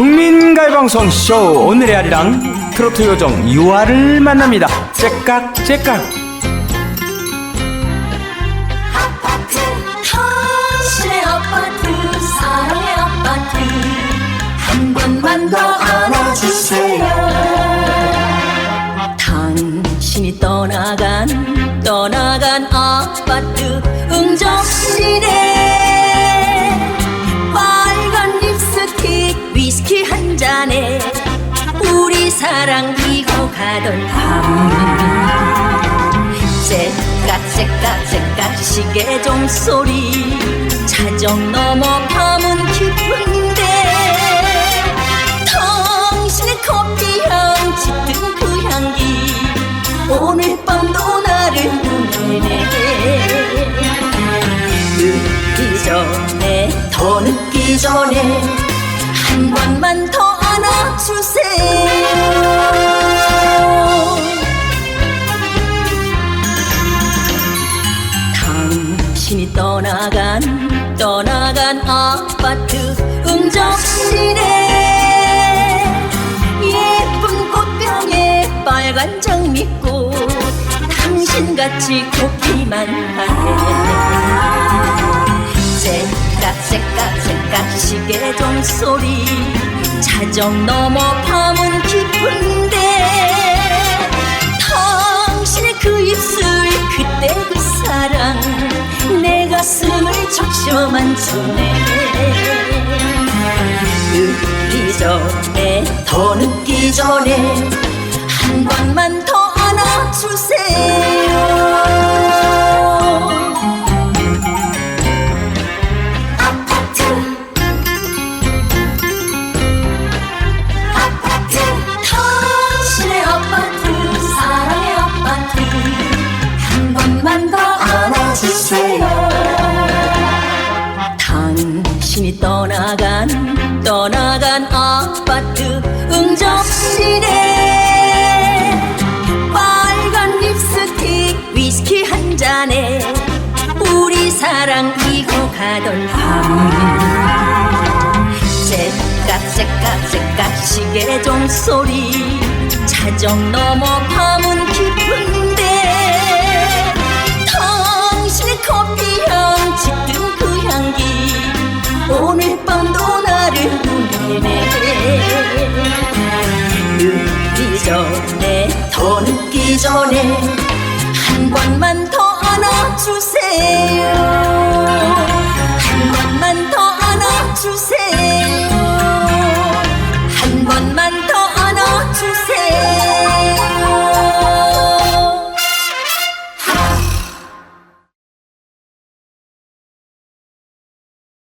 국민가요방송 쇼 오늘의 아리랑 트로트 요정 유아를 만납니다. 째깍 째깍. 떠나간 떠나간 아파트 사랑 익어가던 밤. 째깍째깍째깍 시계 종 소리. 자정 넘어 밤은 깊은데 당신의 커피 향 짙은 그 향기. 오늘 밤도 나를 보내네. 늦기 전에 더 늦기 전에 한 번만 더 안아주세요 당신이 떠나간 떠나간 아파트 응접실에 예쁜 꽃병에 빨간 장미꽃 당신같이 곱기만 하네 째깍째깍 시계 종소리. 자정 넘어 밤은 깊은데 당신의 그 입술 그때 그 사랑 내 가슴을 적셔만 주네. 늦기 전에 더 늦기 전에 한 번만 더 안아주세요 떠나간 떠나간 아파트 응접실에 빨간 립스틱 위스키 한 잔에 우리 사랑 익어가던 밤. 째깍 째깍 째깍 시계 종소리. 자정 넘어 밤은 깊 오늘 밤도 나를 보내네. 늦기 전에 더 늦기 전에 한 번만 더 안아주세요